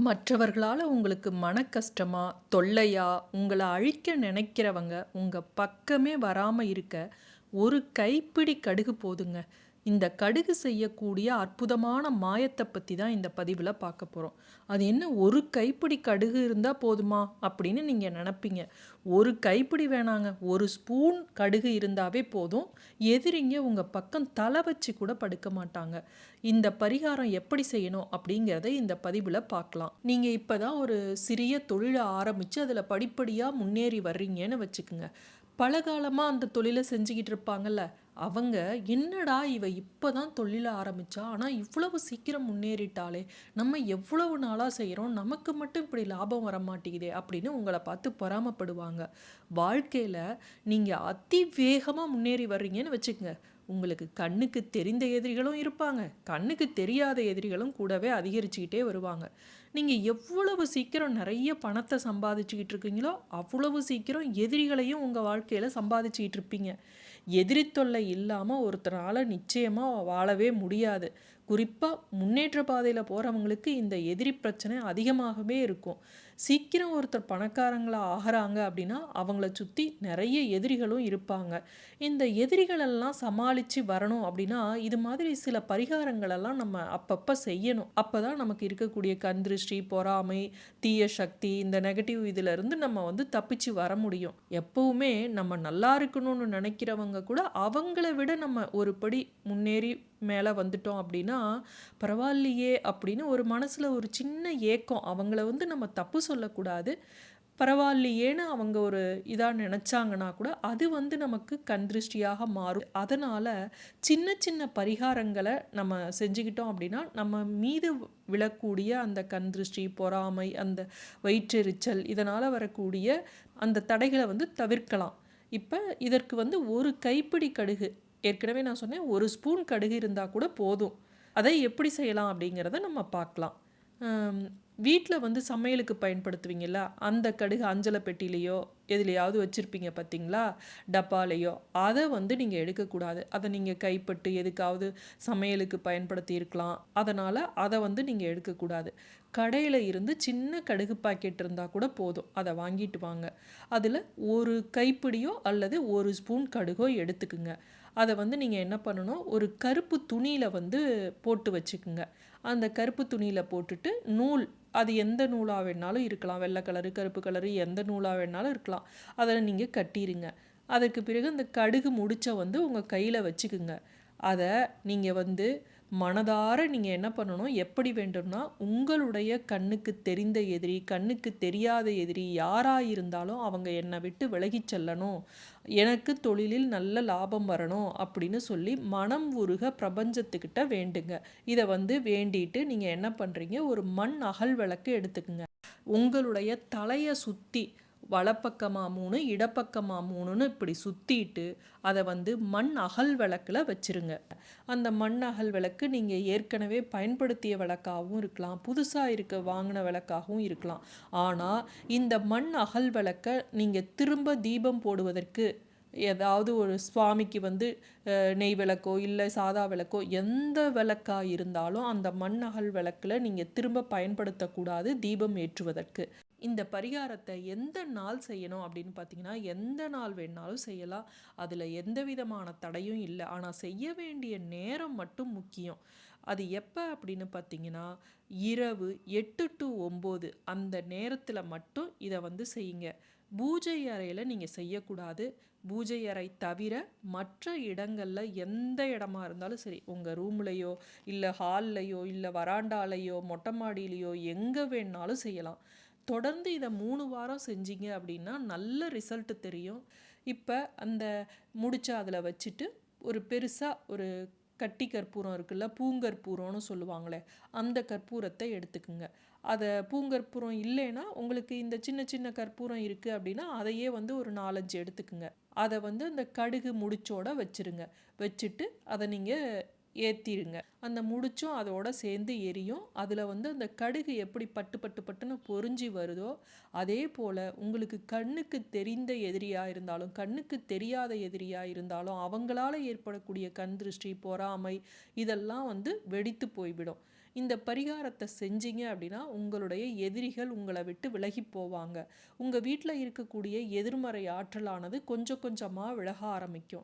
மற்றவர்களால் உங்களுக்கு மன கஷ்டமா, தொல்லையா, உங்களை அழிக்க நினைக்கிறவங்க உங்கள் பக்கமே வராமல் இருக்க, ஒரு கைப்பிடி கடுகு போதுங்க. இந்த கடுகு செய்யக்கூடிய அற்புதமான மாயத்தை பற்றி தான் இந்த பதிவில் பார்க்க போகிறோம் அது என்ன ஒரு கைப்பிடி கடுகு இருந்தால் போதுமா? அப்படின்னு நீங்கள் நினப்பீங்க ஒரு கைப்பிடி வேணாங்க. ஒரு ஸ்பூன் கடுகு இருந்தாவே போதும். எதிரிங்க உங்கள் பக்கம் தலை வச்சு கூட படுக்க மாட்டாங்க. இந்த பரிகாரம் எப்படி செய்யணும் அப்படிங்கிறத இந்த பதிவில் பார்க்கலாம். நீங்கள் இப்போ தான் ஒரு சிறிய தொழிலை ஆரம்பித்து அதில் படிப்படியாக முன்னேறி வர்றீங்கன்னு வச்சுக்கோங்க பல அந்த தொழிலை செஞ்சுக்கிட்டு இருப்பாங்கல்ல, அவங்க "என்னடா இவ இப்போ தான் தொழில ஆரம்பிச்சா, ஆனால் இவ்வளவு சீக்கிரம் முன்னேறிட்டாலே நம்ம எவ்வளவு நாளாக செய்கிறோம் நமக்கு மட்டும் இப்படி லாபம் வர மாட்டேங்குதே அப்படின்னு உங்களை பார்த்து பொறாமப்படுவாங்க. நீங்கள் அதி வேகமாக முன்னேறி வர்றீங்கன்னு வச்சுக்கோங்க உங்களுக்கு கண்ணுக்கு தெரிந்த எதிரிகளும் இருப்பாங்க. கண்ணுக்கு தெரியாத எதிரிகளும் கூடவே அதிகரிச்சுக்கிட்டே வருவாங்க. நீங்கள் எவ்வளவு சீக்கிரம் நிறைய பணத்தை சம்பாதிச்சுக்கிட்டு இருக்கீங்களோ, அவ்வளவு சீக்கிரம் எதிரிகளையும் உங்கள் வாழ்க்கையில் சம்பாதிச்சுக்கிட்டு இருப்பீங்க. எதிரி தொல்லை இல்லாமல் ஒருத்தரால் நிச்சயமாக வாழவே முடியாது. குறிப்பாக முன்னேற்ற பாதையில் போகிறவங்களுக்கு இந்த எதிரி பிரச்சனை அதிகமாகவே இருக்கும். சீக்கிரம் ஒருத்தர் பணக்காரங்களாக ஆகிறாங்க அப்படின்னா, அவங்கள சுற்றி நிறைய எதிரிகளும் இருப்பாங்க. இந்த எதிரிகளெல்லாம் சமாளித்து வரணும் அப்படின்னா, இது மாதிரி சில பரிகாரங்களெல்லாம் நம்ம அப்பப்போ செய்யணும். அப்போ தான் நமக்கு இருக்கக்கூடிய கந்திருஷ்டி பொறாமை, தீய சக்தி, இந்த நெகட்டிவ் இதிலிருந்து நம்ம வந்து தப்பிச்சு வர முடியும். எப்பவுமே நம்ம நல்லா இருக்கணும்னு நினைக்கிறவங்க கூட, அவங்கள விட நம்ம ஒரு படி முன்னேறி மேலே வந்துட்டோம் அப்படின்னா, பரவாயில்லையே அப்படின்னு ஒரு மனசில் ஒரு சின்ன ஏக்கம். அவங்கள வந்து நம்ம தப்பு சொல்லக்கூடாது. பரவாயில்லையேன்னு அவங்க ஒரு இதாக நினச்சாங்கன்னா கூட, அது வந்து நமக்கு கண் திருஷ்டியாக மாறும். அதனால் சின்ன சின்ன பரிகாரங்களை நம்ம செஞ்சுக்கிட்டோம் அப்படின்னா, நம்ம மீது விழக்கூடிய அந்த கண் திருஷ்டி, பொறாமை, அந்த வயிற்றெரிச்சல் இதனால் வரக்கூடிய அந்த தடைகளை வந்து தவிர்க்கலாம். இப்போ இதற்கு வந்து ஒரு கைப்பிடி கடுகு ஏற்கனவே நான் சொன்னேன், ஒரு ஸ்பூன் கடுகு இருந்தால் கூட போதும். அதை எப்படி செய்யலாம் அப்படிங்கிறத நம்ம பார்க்கலாம். வீட்டில் வந்து சமையலுக்கு பயன்படுத்துவீங்களா அந்த கடுகு அஞ்சல பெட்டிலேயோ எதுலயாவது வச்சுருப்பீங்க பார்த்தீங்களா? டப்பாலேயோ அதை வந்து நீங்கள் எடுக்கக்கூடாது. அதை நீங்கள் கைப்பட்டு எதுக்காவது சமையலுக்கு பயன்படுத்தி இருக்கலாம். அதை வந்து நீங்கள் எடுக்கக்கூடாது. கடையில் இருந்து சின்ன கடுகு பாக்கெட் இருந்தால் கூட போதும். அதை வாங்கிட்டு வாங்க. அதில் ஒரு கைப்பிடியோ அல்லது ஒரு ஸ்பூன் கடுகோ எடுத்துக்குங்க. அதை வந்து நீங்கள் என்ன பண்ணணும், ஒரு கருப்பு துணியில் வந்து போட்டு வச்சுக்குங்க. அந்த கருப்பு துணியில் போட்டுட்டு நூல் அது எந்த நூலாக வேணாலும் இருக்கலாம். வெள்ளை கலரு, கருப்பு கலரு எந்த நூலாக வேணாலும் இருக்கலாம். அதில் நீங்கள் கட்டிருங்க. அதற்கு பிறகு அந்த கடுகு முடிச்ச வந்து உங்கள் கையில் வச்சுக்குங்க. அதை நீங்கள் வந்து மனதார நீங்கள் என்ன பண்ணணும், எப்படி வேண்டும்னா, உங்களுடைய கண்ணுக்கு தெரிந்த எதிரி, கண்ணுக்கு தெரியாத எதிரி யாராக இருந்தாலும் அவங்க என்னை விட்டு விலகிச் செல்லணும். எனக்கு தொழிலில் நல்ல லாபம் வரணும் அப்படின்னு சொல்லி மனம் உருக பிரபஞ்சத்துக்கிட்ட வேண்டுங்க. இதை வந்து வேண்டிட்டு நீங்கள் என்ன பண்ணுறீங்க ஒரு மண் அகல் விளக்கு எடுத்துக்குங்க. உங்களுடைய தலையை சுற்றி வலப்பக்கமாக மூணு இடப்பக்கமாக மூணுன்னு இப்படி சுற்றிட்டு அதை வந்து மண் அகல் விளக்கில் வச்சுருங்க. அந்த மண் அகல் விளக்கு நீங்கள் ஏற்கனவே பயன்படுத்திய விளக்காகவும் இருக்கலாம். புதுசாக இருக்க வாங்கின விளக்காகவும் இருக்கலாம். ஆனால் இந்த மண் அகல் விளக்கை நீங்கள் திரும்ப தீபம் போடுவதற்கு ஏதாவது ஒரு சுவாமிக்கு வந்து நெய் விளக்கோ, இல்லை சாதா விளக்கோ எந்த விளக்காக இருந்தாலும் அந்த மண் அகல் விளக்கில் நீங்கள் திரும்ப பயன்படுத்தக்கூடாது தீபம் ஏற்றுவதற்கு. இந்த பரிகாரத்தை எந்த நாள் செய்யணும் அப்படின்னு பார்த்தீங்கன்னா, எந்த நாள் வேணாலும் செய்யலாம். அதில் எந்த விதமான தடையும் இல்லை ஆனால் செய்ய வேண்டிய நேரம் மட்டும் முக்கியம். அது எப்போ அப்படின்னு பார்த்தீங்கன்னா, இரவு எட்டு டு ஒம்பது அந்த நேரத்தில் மட்டும் இதை வந்து செய்யுங்க. பூஜை அறையில் நீங்கள் செய்யக்கூடாது. பூஜை அறை தவிர மற்ற இடங்களில் எந்த இடமா இருந்தாலும் சரி, உங்கள் ரூம்லையோ இல்லை ஹால்லையோ இல்லை வராண்டாலேயோ மொட்டை மாடியிலையோ எங்கே வேணாலும் செய்யலாம். தொடர்ந்து இதை மூணு வாரம் செஞ்சீங்க அப்படின்னா, நல்ல ரிசல்ட்டு தெரியும். இப்போ அந்த முடிச்ச அதில் வச்சுட்டு, ஒரு பெருசாக ஒரு கட்டி கற்பூரம் இருக்குல்ல, பூங்கற்பூரம்னு சொல்லுவாங்களே, அந்த கற்பூரத்தை எடுத்துக்குங்க. அதை பூங்கற்பூரம் இல்லைன்னா, உங்களுக்கு இந்த சின்ன சின்ன கற்பூரம் இருக்குது அப்படின்னா, அதையே வந்து ஒரு 4, 5 எடுத்துக்குங்க. அதை வந்து அந்த கடுகு முடிச்சோட வச்சுருங்க. வச்சுட்டு அதை நீங்கள் ஏற்றிடுங்க அந்த முடிச்சும் அதோட சேர்ந்து எரியும். அதில் வந்து அந்த கடுகு எப்படி பட்டு பட்டு பட்டுன்னு பொரிஞ்சு வருதோ, அதே போல் உங்களுக்கு கண்ணுக்கு தெரிந்த எதிரியாக இருந்தாலும், கண்ணுக்கு தெரியாத எதிரியாக இருந்தாலும், அவங்களால ஏற்படக்கூடிய கண் திருஷ்டி, பொறாமை இதெல்லாம் வந்து வெடித்து போய்விடும். இந்த பரிகாரத்தை செஞ்சீங்க அப்படின்னா உங்களுடைய எதிரிகள் உங்களை விட்டு விலகி போவாங்க உங்கள் வீட்டில் இருக்கக்கூடிய எதிர்மறை ஆற்றலானது கொஞ்சம் கொஞ்சமாக விலக ஆரம்பிக்கும்